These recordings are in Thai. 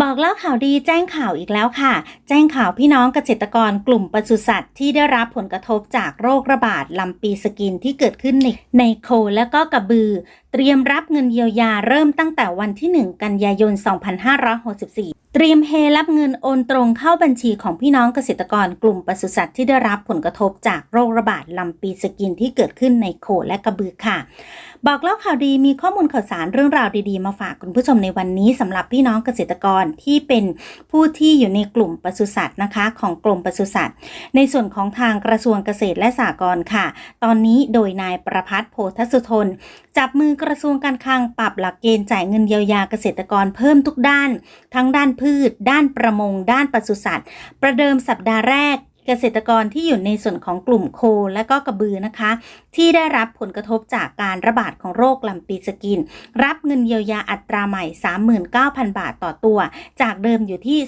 บอกเล่าข่าวดีแจ้งข่าวอีกแล้วค่ะ แจ้งข่าวพี่น้องเกษตรกรกลุ่มปศุสัตว์ที่ได้รับผลกระทบจากโรคระบาดลำปีสกินที่เกิดขึ้นในในโคและก็กระบือเตรียมรับเงินเยียวยาเริ่มตั้งแต่วันที่ 1 กันยายน 2564 เตรียมเฮรับเงินโอนตรงเข้าบัญชีของพี่น้องเกษตรกรกลุ่มปศุสัตว์ที่ได้รับผลกระทบจากโรคระบาดลำปีสกินที่เกิดขึ้นในโคและกระบือค่ะ บอกเล่าข่าวดีมีข้อมูลข่าวสารเรื่องราวดีๆ มาฝากคุณผู้ชมในวันนี้สำหรับพี่น้องเกษตรกรที่เป็นผู้ที่อยู่ในกลุ่มปศุสัตว์นะคะ ของกรมปศุสัตว์ ในส่วนของทางกระทรวงเกษตรและสหกรณ์ค่ะ ตอนนี้โดยนายประพัฒน์โพธสุทนจับมือกระทรวงการคลังปรับหลักเกณฑ์จ่ายเงินเยียวยาเกษตรกรเพิ่มทุกด้าน ทั้งด้านพืช ด้านประมง ด้านปศุสัตว์ ประเดิมสัปดาห์แรก เกษตรกรที่อยู่ในส่วนของกลุ่มโคและก็กระบือนะคะ ที่ได้รับผลกระทบจากการระบาดของโรคลำปีสกิน รับเงินเยียวยาอัตราใหม่ 39,000 บาทต่อตัว จากเดิมอยู่ที่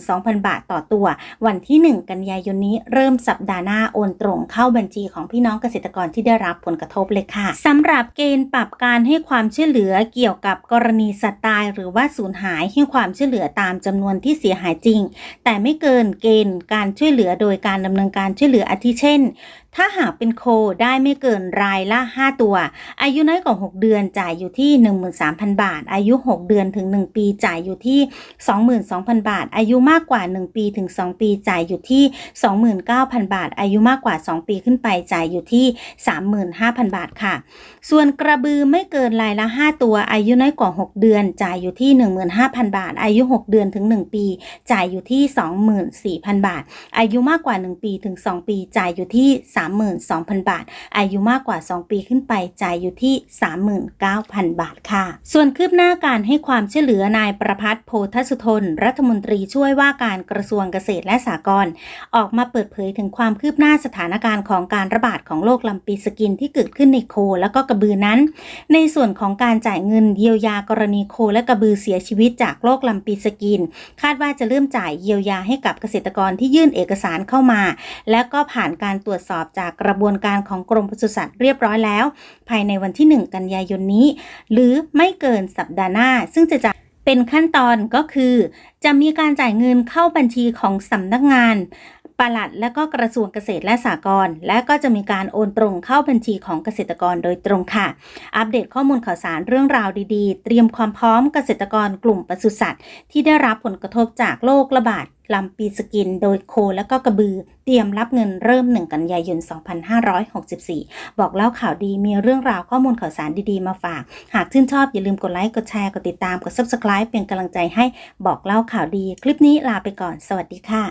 22,000 บาทต่อตัว วันที่ 1 กันยายนนี้เริ่มสัปดาห์หน้าโอนตรงเข้าบัญชีของพี่น้องเกษตรกรที่ได้รับผลกระทบเลยค่ะสำหรับเกณฑ์ปรับการให้ความช่วยเหลือเกี่ยวกับกรณีสัตว์ตาย หรือว่าสูญหายให้ความช่วยเหลือตามจำนวนที่เสียหายจริง แต่ไม่เกินเกณฑ์การช่วยเหลือโดยการดำเนินการช่วยเหลืออาทิเช่น ถ้าหากเป็นโคได้ไม่เกินรายละ 5 ตัว อายุน้อยกว่า 6 เดือนจ่ายอยู่ที่ 13,000 บาท อายุ 6 เดือนถึง 1 ปีจ่ายอยู่ที่ 22,000 บาท อายุมากกว่า 1 ปีถึง 2 ปีจ่ายอยู่ที่ 29,000 บาท อายุมากกว่า 2 ปีขึ้นไปจ่ายอยู่ที่ 35,000 บาทค่ะ ส่วนกระบือไม่เกินรายละ 5 ตัว อายุน้อยกว่า 6 เดือนจ่ายอยู่ที่ 15,000 บาท อายุ 6 เดือนถึง 1 ปี จ่ายอยู่ที่ 24,000 บาท อายุมากกว่าว่า 1 ปีถึง 2 ปีจ่ายอยู่ที่ 32,000 บาท อายุมากกว่า 2 ปีขึ้นไปจ่ายอยู่ที่ 39,000 บาทค่ะ ส่วนคืบหน้าการให้ความช่วยเหลือนายประพัฒน์โพธสุทน รัฐมนตรีช่วยว่าการกระทรวงเกษตรและสหกรณ์ออกมาเปิดเผยถึงความคืบหน้าสถานการณ์ของการระบาดของโรคลำปีสกินที่เกิดขึ้นในโคแล้วก็กระบือนั้น ในส่วนของการจ่ายเงินเยียวยากรณีโคและกระบือเสียชีวิตจากโรคลำปีสกิน คาดว่าจะเริ่มจ่ายเยียวยาให้กับเกษตรกรที่ยื่นเอกสารเข้ามา และก็ผ่านการตรวจสอบจากกระบวนการของกรมปศุสัตว์เรียบร้อยแล้ว ภายในวันที่ 1 กันยายนนี้ หรือไม่เกินสัปดาห์หน้า ซึ่งจะจะเป็นขั้นตอนก็คือ จะมีการจ่ายเงินเข้าบัญชีของสำนักงาน ปลัดและก็กระทรวงเกษตรและสหกรณ์และก็จะมีการโอนตรงเข้าบัญชีของเกษตรกรโดยตรงค่ะ อัปเดตข้อมูลข่าวสารเรื่องราวดีๆ เตรียมความพร้อมเกษตรกรกลุ่มปศุสัตว์ ที่ได้รับผลกระทบจากโรคระบาดลำปีสกินโดยโคและก็กระบือ เตรียมรับเงินเริ่ม 1 กันยายน 2564 บอกเล่าข่าวดีมีเรื่องราวข้อมูลข่าวสารดีๆ มาฝาก หากชื่นชอบอย่าลืมกดไลค์ กดแชร์ กดติดตาม กด subscribe เป็นกำลังใจให้บอกเล่าข่าวดี คลิปนี้ลาไปก่อน สวัสดีค่ะ